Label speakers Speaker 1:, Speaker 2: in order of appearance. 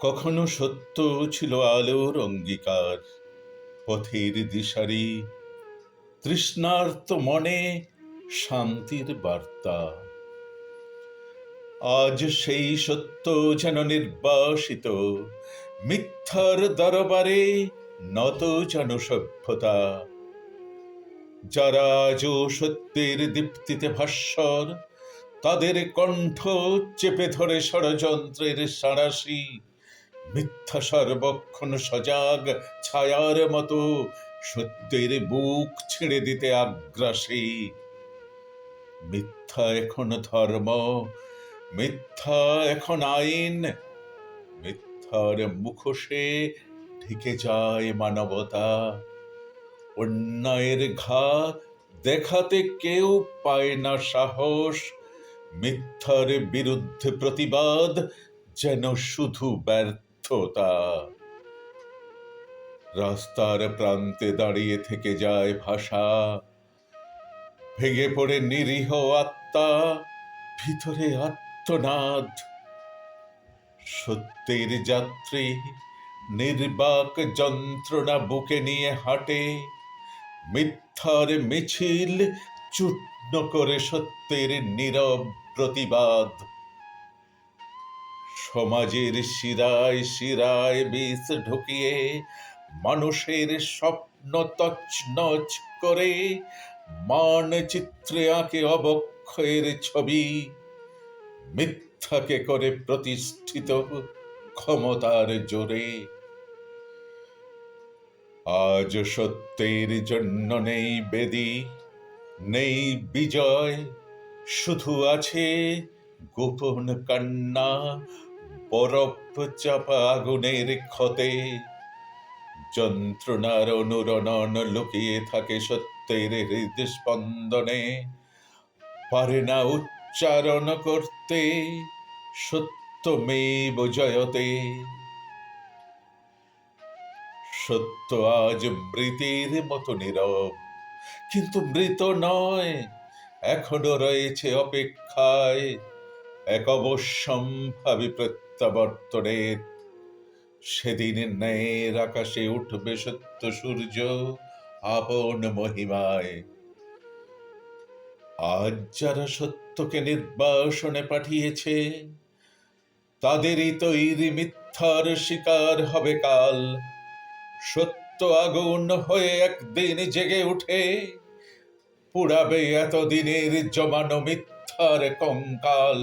Speaker 1: কখনো সত্য ছিল আলোর অঙ্গীকার, পথের দিশারি, তৃষ্ণার্ত মনে শান্তির বার্তা। আজ সেই সত্য যেন নির্বাসিত, মিথ্যার দরবারে নত যেন সভ্যতা। যারা আজও সত্যের দীপ্তিতে ভাস্বর, তাদের কণ্ঠ চেপে ধরে ষড়যন্ত্রের সাঁড়াশি। মিথ্যা সর্বক্ষণ সজাগ ছায়ার মতো সত্যের বুক ছেড়ে দিতে আগ্রাসী। মিথ্যা এখন ধর্ম, মিথ্যা এখন আইন, মিথ্যার মুখোশে ঢেকে যায় মানবতা। অন্যায়ের ঘা দেখাতে কেউ পায় না সাহস, মিথ্যার বিরুদ্ধে প্রতিবাদ যেন শুধু ব্যর্থতা। রাস্তার প্রান্তে দাঁড়িয়ে থেকে যায় ভাষা। ভেঙে পড়ে নিরীহ আত্মা, ভিতরে আত্মনাদ। সত্যের যাত্রী নির্বাক যন্ত্রণা বুকে নিয়ে হাঁটে। মিথ্যার মিছিল চূর্ণ করে সত্যের নীরব প্রতিবাদ। সমাজের শিরায় শিরায় বিষ ঢুকিয়ে, মানুষের স্বপ্ন তছনছ করে, মানচিত্রে আঁকে অবক্ষয়ের ছবি, মিথ্যাকে করে প্রতিষ্ঠিত ক্ষমতার জোরে। আজ সত্যের জন্য নেই বেদি, নেই বিজয়, শুধু আছে গোপন কান্না বরফ চাপা আগুনের ক্ষতে। যন্ত্রণার অনুরণন লুকিয়ে থাকে সত্যের হৃদস্পন্দনে। পারে না উচ্চারণ করতে, সত্যমেব জয়তে। সত্য আজ মৃতের মতো নীরব, কিন্তু মৃত নয়, এখনও রয়েছে অপেক্ষায়। এক অবশ্যম্ভাবী প্রত্যাবর্তনের সেদিন ন্যায়ের আকাশে উঠবে সত্য সূর্য, আপন মহিমায়। আজ যারা সত্যকে নির্বাসনে পাঠিয়েছে, তাদেরই তৈরি মিথ্যার শিকার হবে কাল। সত্য আগুন হয়ে একদিন জেগে উঠে, পুড়াবে এতদিনের জমানো মিথ্যার কঙ্কাল।